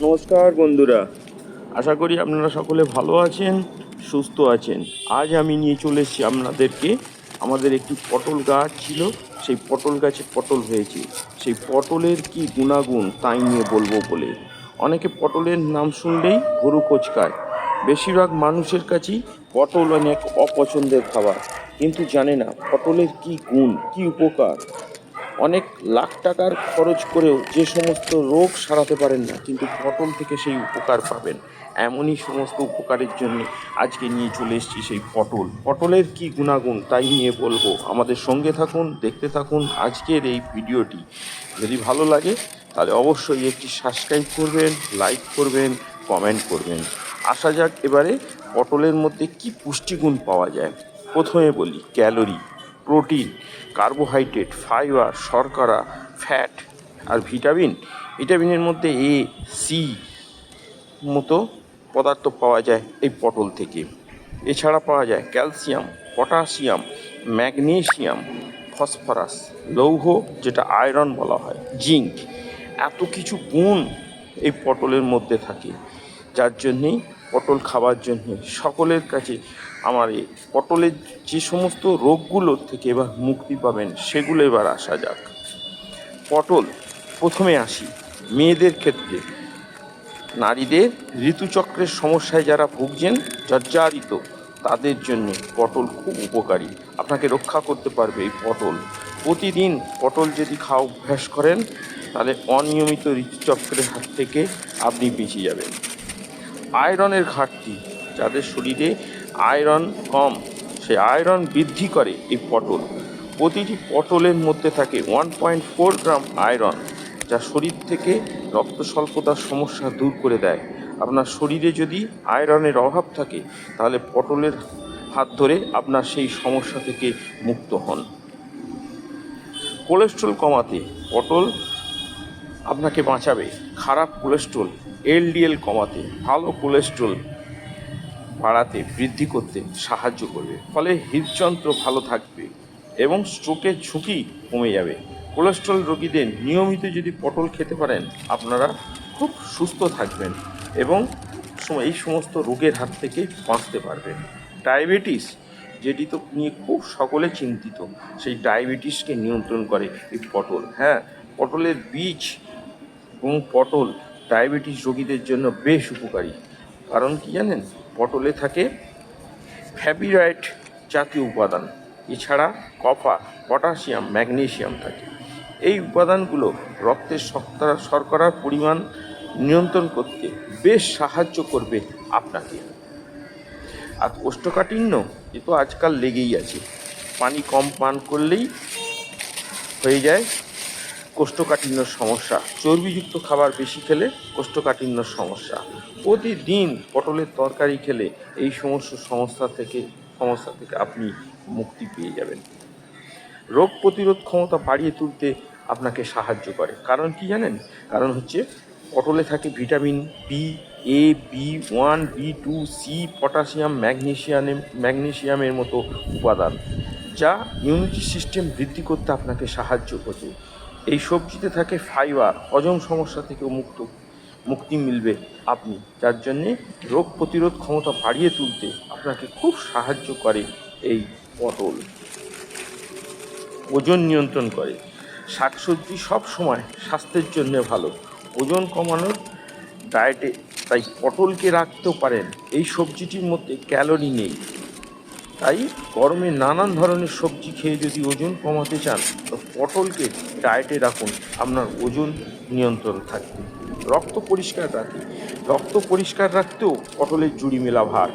নমস্কার বন্ধুরা। আশা করি আপনারা সকলে ভালো আছেন, সুস্থ আছেন। আজ আমি নিয়ে চলে এসেছি আপনাদেরকে। আমাদের একটি পটল গাছ ছিল, সেই পটল গাছে পটল হয়েছে। সেই পটলের কি গুণাগুণ তাই নিয়ে বলব বলে। অনেকে পটলের নাম শুনলেই গরু কোচকায়। বেশিরভাগ মানুষের কাছেই পটল অনেক অপছন্দের খাবার। কিন্তু জানে না, পটলের কি গুণ, কি উপকার? অনেক লাখ টাকার খরচ করেও যে সমস্ত রোগ সারাতে পারেন না, কিন্তু পটল থেকে সেই উপকার পাবেন। এমনই সমস্ত উপকারের জন্য আজকে নিয়ে চলে এসেছি সেই পটল। পটলের কি গুণাগুণ তাই নিয়ে বলব। আমাদের সঙ্গে থাকুন, দেখতে থাকুন আজকের এই ভিডিওটি। যদি ভালো লাগে, তাহলে অবশ্যই একটি সাবস্ক্রাইব করবেন, লাইক করবেন, কমেন্ট করবেন। আসা যাক এবারে পটলের মধ্যে কি পুষ্টিগুণ পাওয়া যায়। প্রথমে বলি, ক্যালোরি। প্রোটিন, কার্বোহাইড্রেট, ফাইবার, শর্করা, ফ্যাট আর ভিটামিন। ভিটামিনের মধ্যে এ, সি মতো পদার্থ পাওয়া যায় এই পটল থেকে। এছাড়া পাওয়া যায় ক্যালসিয়াম, পটাশিয়াম, ম্যাগনেশিয়াম, ফসফরাস, লৌহ, যেটা আয়রন বলা হয় জিঙ্ক এত কিছু গুণ এই পটলের মধ্যে থাকে, যার জন্যেই পটল খাবার জন্য সকলের কাছে আমার এই পটলের যে সমস্ত রোগগুলোর থেকে এবার মুক্তি পাবেন, সেগুলো এবার আসা যাক। পটল, প্রথমে আসি। মেয়েদের ক্ষেত্রে নারীদের ঋতুচক্রের সমস্যায় যারা ভুগছেন, জর্জারিত, তাদের জন্য পটল খুব উপকারী। আপনাকে রক্ষা করতে পারবে এই পটল। প্রতিদিন পটল যদি খাওয়া অভ্যাস করেন, তাহলে অনিয়মিত ঋতুচক্রের হাত থেকে আপনি বেঁচে যাবেন। আয়রনের ঘাটতি যাদের শরীরে আয়রন কম, সে আয়রন বৃদ্ধি করে এই পটল। প্রতিটি পটলের মধ্যে থাকে one point four gram iron, যা শরীর থেকে রক্ত স্বল্পতার সমস্যা দূর করে দেয়। আপনার শরীরে যদি আয়রনের অভাব থাকে, তাহলে পটলের হাত ধরে আপনার সেই সমস্যা থেকে মুক্ত হন। কোলেস্ট্রল কমাতে পটল আপনাকে বাঁচাবে। খারাপ কোলেস্ট্রল, এলডিএল কমাতে ভালো কোলেস্ট্রল বাড়াতে, বৃদ্ধি করতে সাহায্য করবে। ফলে হৃদযন্ত্র ভালো থাকবে এবং স্ট্রোকের ঝুঁকি কমে যাবে। কোলেস্ট্রল রোগীদের নিয়মিত যদি পটল খেতে পারেন, আপনারা খুব সুস্থ থাকবেন এবং এই সমস্ত রোগের হাত থেকে বাঁচতে পারবেন। ডায়াবেটিস, যেটি তো নিয়ে খুব সকলে চিন্তিত, সেই ডায়াবেটিসকে নিয়ন্ত্রণ করে এই পটল। হ্যাঁ পটলের বীজ এবং পটল ডায়াবেটিস রোগীদের জন্য বেশ উপকারী। কারণ কি জানেন? পটলে থাকে ফ্যাবিরাইট জাতীয় উপাদান। এছাড়া কফা, পটাশিয়াম, ম্যাগনেশিয়াম থাকে। এই উপাদানগুলো রক্তের শর্করা, শর্করার পরিমাণ নিয়ন্ত্রণ করতে বেশ সাহায্য করবে আপনাকে। আর কোষ্ঠকাঠিন্য এ তো আজকাল লেগেই আছে। পানি কম পান করলেই হয়ে যায় কোষ্ঠকাঠিন্যর সমস্যা। চর্বিযুক্ত খাবার বেশি খেলে কোষ্ঠকাঠিন্যর সমস্যা। প্রতিদিন পটলের তরকারি খেলে এই সমস্ত সমস্যা থেকে সমস্যা থেকে আপনি মুক্তি পেয়ে যাবেন। রোগ প্রতিরোধ ক্ষমতা বাড়িয়ে তুলতে আপনাকে সাহায্য করে। কারণ কি জানেন? কারণ হচ্ছে পটলে থাকে vitamin B A B one B two C potassium, ম্যাগনেশিয়ামে, ম্যাগনেশিয়ামের মতো উপাদান, যা ইমিউনিটি সিস্টেম বৃদ্ধি করতে আপনাকে সাহায্য করবে। এই সবজিতে থাকে ফাইবার, হজম সমস্যা থেকেও মুক্ত মুক্তি মিলবে আপনি। যার জন্যে রোগ প্রতিরোধ ক্ষমতা বাড়িয়ে তুলতে আপনাকে খুব সাহায্য করে এই পটল। ওজন নিয়ন্ত্রণ করে। শাকসবজি সব সময় স্বাস্থ্যের জন্য ভালো। ওজন কমানোর ডায়েটে তাই পটলকে রাখতেও পারেন। এই সবজিটির মধ্যে ক্যালোরি নেই। তাই গরমে নানান ধরনের সবজি খেয়ে যদি ওজন কমাতে চান, তো পটলকে ডায়েটে রাখুন। আপনার ওজন নিয়ন্ত্রণ থাকবে। রক্ত পরিষ্কার রাখে। রক্ত পরিষ্কার রাখতেও পটলের জুড়ি মেলা ভার।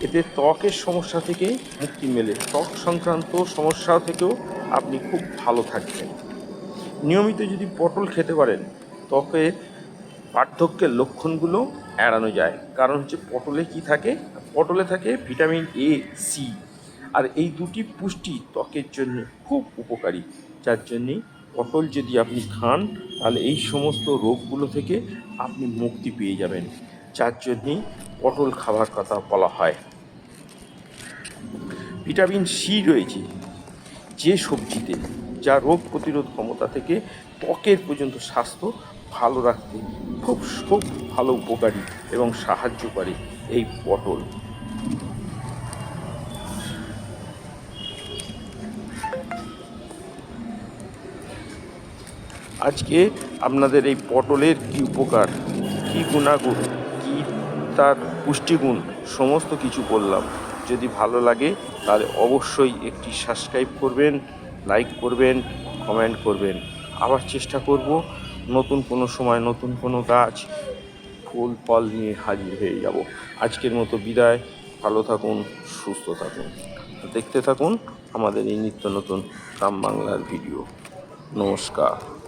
এতে ত্বকের সমস্যা থেকে মুক্তি মেলে। ত্বক সংক্রান্ত সমস্যা থেকেও আপনি খুব ভালো থাকবেন। নিয়মিত যদি পটল খেতে পারেন, ত্বকের পার্থক্যের লক্ষণগুলো এড়ানো যায়। কারণ হচ্ছে পটলে কি থাকে? পটলে থাকে ভিটামিন এ সি আর এই দুটি পুষ্টি ত্বকের জন্য খুব উপকারী। যার জন্যে পটল যদি আপনি খান, তাহলে এই সমস্ত রোগগুলো থেকে আপনি মুক্তি পেয়ে যাবেন। যার জন্যেই পটল খাবার কথা বলা হয়। ভিটামিন সি রয়েছে যে সবজিতে, যা রোগ প্রতিরোধ ক্ষমতা থেকে ত্বকের পর্যন্ত স্বাস্থ্য ভালো রাখতে খুব খুব ভালো উপকারী এবং সাহায্যকারী এই পটল। আজকে আপনাদের এই পটলের কি উপকার, কি গুণাগুণ, কি তার পুষ্টিগুণ, সমস্ত কিছু বললাম। যদি ভালো লাগে তাহলে অবশ্যই একটি সাবস্ক্রাইব করবেন লাইক করবেন কমেন্ট করবেন। আবার চেষ্টা করব নতুন কোনো সময় নতুন কোনো গাছ, ফুল, ফল নিয়ে হাজির হয়ে যাব। আজকের মতো বিদায়। ভালো থাকুন, সুস্থ থাকুন। দেখতে থাকুন আমাদের এই নিত্য নতুন গ্রাম বাংলার ভিডিও। নমস্কার।